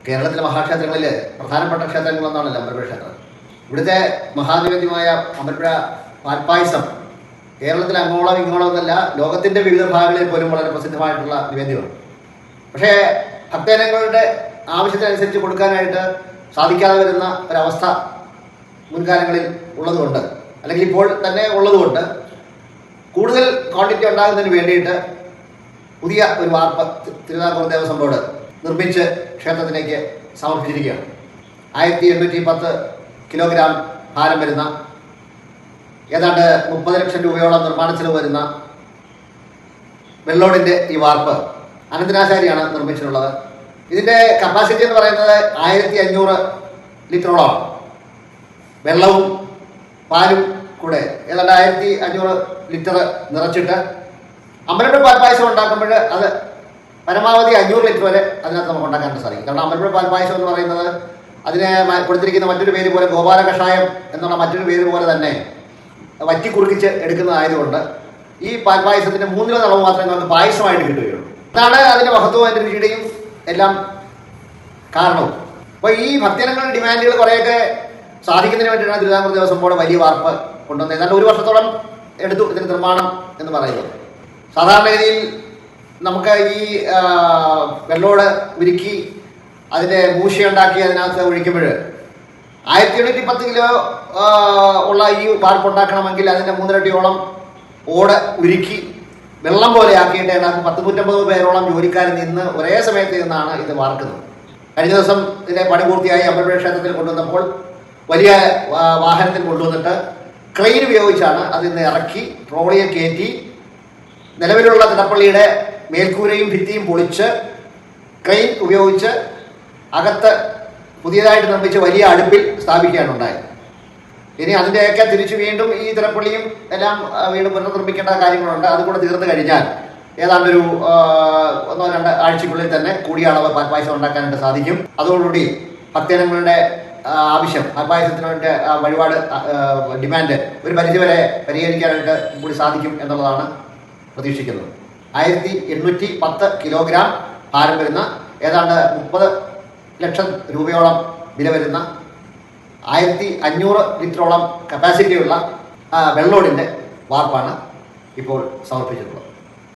കേരളത്തിലെ മഹാക്ഷേത്രങ്ങളിൽ പ്രധാനപ്പെട്ട ക്ഷേത്രങ്ങളൊന്നാണല്ലോ അമ്പലപ്പുഴ ക്ഷേത്രം ഇവിടുത്തെ മഹാനിവേദ്യമായ അമ്പലപ്പുഴ പാൽപ്പായസം കേരളത്തിൽ അങ്ങോളം ഇങ്ങോളം എന്നല്ല ലോകത്തിന്റെ വിവിധ ഭാഗങ്ങളിൽ പോലും വളരെ പ്രസിദ്ധമായിട്ടുള്ള നിവേദ്യമാണ്. പക്ഷേ ഭക്തജനങ്ങളുടെ ആവശ്യത്തിനനുസരിച്ച് കൊടുക്കാനായിട്ട് സാധിക്കാതെ വരുന്ന ഒരവസ്ഥ മുൻകാലങ്ങളിൽ ഉള്ളതുകൊണ്ട് അല്ലെങ്കിൽ ഇപ്പോൾ തന്നെ ഉള്ളതുകൊണ്ട് കൂടുതൽ ക്വാണ്ടിറ്റി ഉണ്ടാകുന്നതിന് വേണ്ടിയിട്ട് പുതിയ ഒരു വാർപ്പ് തിരുവിതാംകൂർ ദേവസ്വം ബോർഡ് നിർമ്മിച്ച് ക്ഷേത്രത്തിലേക്ക് സമർപ്പിച്ചിരിക്കുകയാണ്. ആയിരത്തി എണ്ണൂറ്റി പത്ത് കിലോഗ്രാം ഭാരം വരുന്ന ഏതാണ്ട് മുപ്പത് ലക്ഷം രൂപയോളം നിർമ്മാണ ചെലവ് വരുന്ന വെള്ളോടിന്റെ ഈ വാർപ്പ് അനന്തനാശാരിയാണ് നിർമ്മിച്ചിട്ടുള്ളത്. ഇതിന്റെ കപ്പാസിറ്റി എന്ന് പറയുന്നത് ആയിരത്തി അഞ്ഞൂറ് ലിറ്ററോളമാണ് വെള്ളവും പാലും കൂടെ ഏതാണ്ട് ആയിരത്തി അഞ്ഞൂറ് ലിറ്റർ നിറച്ചിട്ട് അമ്പലപ്പുഴ പാൽപ്പായസം ഉണ്ടാക്കുമ്പോൾ അത് പരമാവധി അഞ്ഞൂറ് ലിറ്റർ വരെ അതിനകത്ത് നമുക്ക് ഉണ്ടാക്കാൻ സാധിക്കും. കാരണം അമ്പലപ്പുഴ പാൽപായസം എന്ന് പറയുന്നത് അതിനെ കൊടുത്തിരിക്കുന്ന മറ്റൊരു പേര് പോലെ ഗോപാല കഷായം എന്നുള്ള മറ്റൊരു പേര് പോലെ തന്നെ വറ്റി കുറുക്കിച്ച് എടുക്കുന്നതായതുകൊണ്ട് ഈ പാൽപ്പായസത്തിന്റെ മൂന്നിലൊന്ന് അളവ് മാത്രമേ നമുക്ക് പായസമായിട്ട് കിട്ടുകയുള്ളൂ. അതാണ് അതിന്റെ മഹത്വവും അതിന്റെ രുചിയുടെയും എല്ലാം കാരണവും അപ്പോൾ ഈ ഭക്തജനങ്ങളുടെ ഡിമാൻഡുകൾ കുറേയൊക്കെ സാധിക്കുന്നതിന് വേണ്ടിയിട്ടാണ് തിരുവിതാംകൂർ ദേവസ്വം ബോർഡ് വലിയ വാർപ്പ് കൊണ്ടുവന്നത്. ഏതാണ്ട് ഒരു വർഷത്തോളം എടുത്തു ഇതിന് നിർമ്മാണം എന്ന് പറയുന്നത് സാധാരണഗതിയിൽ നമുക്ക് ഈ വെള്ളോട് ഉരുക്കി അതിന്റെ മൂശയുണ്ടാക്കി അതിനകത്ത് ഒഴിക്കുമ്പോൾ ആയിരത്തി എണ്ണൂറ്റി പത്ത് കിലോ ഉള്ള ഈ പാർപ്പ് ഉണ്ടാക്കണമെങ്കിൽ അതിന്റെ മൂന്നിരട്ടിയോളം ഓട് ഉരുക്കി വെള്ളം പോലെ ആക്കിയിട്ട് ഏതാണ്ട് പത്ത് നൂറ്റമ്പത് പേരോളം ജോലിക്കാർ നിന്ന് ഒരേ സമയത്ത് നിന്നാണ് ഇത് വാർക്കുന്നത്. കഴിഞ്ഞ ദിവസം ഇതിന്റെ പണി പൂർത്തിയായി അമ്പലപ്പുഴ ക്ഷേത്രത്തിൽ കൊണ്ടുവന്നപ്പോൾ വലിയ വാഹനത്തിൽ കൊണ്ടുവന്നിട്ട് ക്രെയിൻ ഉപയോഗിച്ചാണ് അതിൽ നിന്ന് ഇറക്കി ട്രോളിയെ കയറ്റി നിലവിലുള്ള തിടപ്പള്ളിയുടെ മേൽക്കൂരയും ഭിത്തിയും പൊളിച്ച് ക്രെയിൻ ഉപയോഗിച്ച് അകത്ത് പുതിയതായിട്ട് നിർമ്മിച്ച വലിയ അടുപ്പിൽ സ്ഥാപിക്കുകയാണ് ഉണ്ടായത്. ഇനി അതിന്റെയൊക്കെ തിരിച്ചു വീണ്ടും ഈ തിരപ്പള്ളിയും എല്ലാം വീണ്ടും പുനർനിർമ്മിക്കേണ്ട കാര്യങ്ങളുണ്ട്. അതുകൂടെ തീർന്നു കഴിഞ്ഞാൽ ഏതാണ്ടൊരു ഒന്നോ രണ്ട് ആഴ്ചക്കുള്ളിൽ തന്നെ കൂടിയ അളവ് പാൽപ്പായസം ഉണ്ടാക്കാനായിട്ട് സാധിക്കും. അതോടുകൂടി ഭക്തജനങ്ങളുടെ ആവശ്യം പാൽപ്പായസത്തിന് വേണ്ടി വഴിപാട് ഡിമാൻഡ് ഒരു പരിധിവരെ പരിഹരിക്കാനായിട്ട് കൂടി സാധിക്കും എന്നുള്ളതാണ് പ്രതീക്ഷിക്കുന്നത്. ആയിരത്തി എണ്ണൂറ്റി പത്ത് കിലോഗ്രാം ഭാരം വരുന്ന ഏതാണ്ട് മുപ്പത് ലക്ഷം രൂപയോളം വില വരുന്ന ആയിരത്തി അഞ്ഞൂറ് ലിറ്ററോളം കപ്പാസിറ്റിയുള്ള വെള്ളോടിന്റെ വാർപ്പാണ് ഇപ്പോൾ സമർപ്പിച്ചിട്ടുള്ളത്.